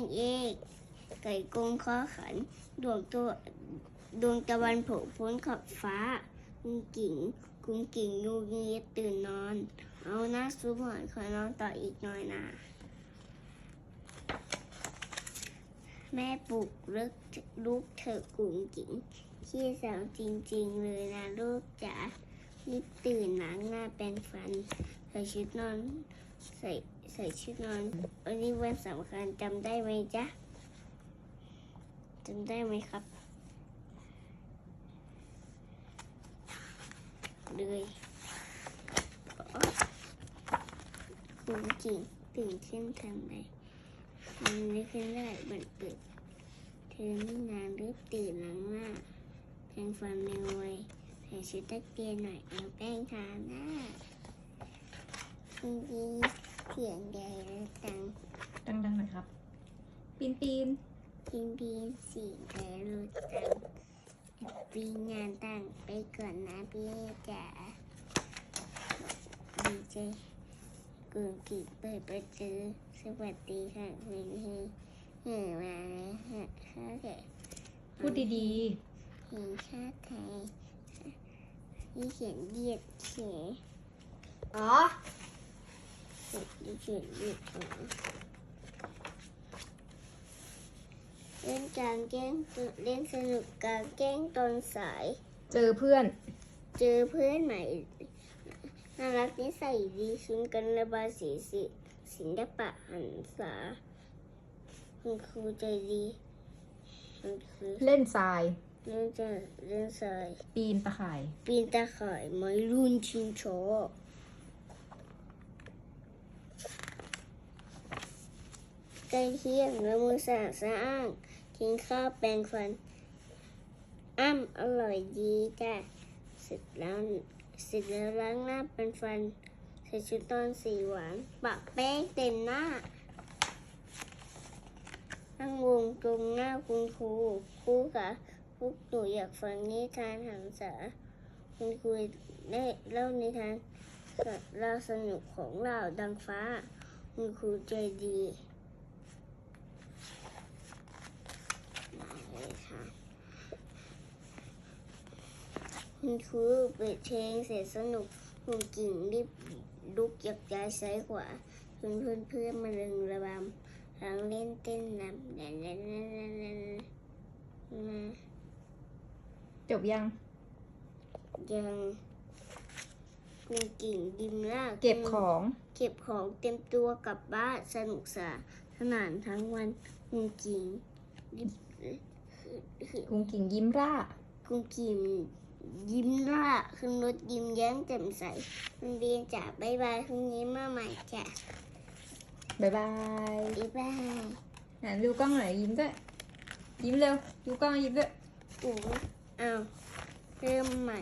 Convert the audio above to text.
งเอกไก่กงคอขัน ดวงตัวดวงตะวันโผล่พ้นขอบฟ้ากุ้งกิ่งกุ้งกิ่งงูเงียตื่นนอน เอาหน้าซุปหอนขอนอนต่ออีกหน่อยนะแม่ปลุกลึกลูกเธอกุ้งกิ่งขี้สาวจริง ๆ เลยนะลูกจ๋า รีบตื่นล้างหน้าแปรงฟัน ใส่ชุดนอน ใส่ใส่ชุดนอน วันนี้วันสำคัญจำได้ไหมจ๊ะจำได้ไหมครับ เลยคุณกิ่งตื่นขึ้นทำไมมันไม่ขึ้นได้บันเปิดเธอไม่นานรีบตื่นหลังหน้าแปรงฟันเร็วไว ใส่ชุดตะเกียนหน่อยเอาแป้งทาหน้าคุณดีเสียงใหญ่และดังดังๆหน่อยครับ ปีนปีนพิมพีสีแดงรู้จังปีงานตั้งไปก่อนนะพี่จ๋าดีใจกุงกิเปิดประตูสวัสดีค่ะคุณเฮเฮ้มาแล้วฮะฮะแกพูดดีเพลงชาติไทย ที่เขียนเหยียดเขียนๆอ๋อที่เขียนเหยียดอ๋อเล่นกลางแจ้งเล่นสนุกกลางแจ้งตอนสาย เจอเพื่อน เจอเพื่อนใหม่น่ารักนิสัยดีชุนกันระบายสีสิศิลปะหันษาคุณครูใจดีคุณครูเล่นทราย เล่นจะเล่นสายปีนตะข่าย ปีนตาข่ายไม้รุ่นชิงโชใกล้เที่ยงแล้วมือสะอาดสะอ้างกินข้าวแปรงฟัน อ้ำอร่อยดีจ้ะเสร็จแล้วเสร็จแล้วล้างหน้าเป็นฟัน ใส่ชุดตอนสีหวานปะแป้งเต็มหน้านั่งวงตรงหน้าคุณครูครูคะ พวกหนูอยากฟังนิทานหังษาคุณครูได้เล่านิทานเราสนุกของเราดังฟ้า คุณครูใจดีมาเลยค่ะคุณครูเปิดเพลงเสร็จสนุกคุณกิ่งรีบลุกยักย้ายซ้ายขวาเพื่อนเพื่อนเพื่อนมาเริงระบำร้องเล่นเต้นรำนั่นนั่นนั่นนั่นนั่นนะ จบยัง ยังคุณกิ่งดิมล่าเก็บของ เก็บของเต็มตัวกลับบ้านสนุกสสนานทั้งวันคุณกิ่งรีบกุงกิ่งยิ้มร่าคุณกิ่งยิ้มล่าขึ้นรถยิ้มแย้มแจ่มใสโรงเรียนจ๋าบายบายพรุ่งนี้มาใหม่จ้ะบ๊ายบายบ๊ายบายไหนดูกล้องหน่อยยิ้มด้วยยิ้มเร็วดูกล้องยิ้มด้วยอู๋ อ้าวเริ่มใหม่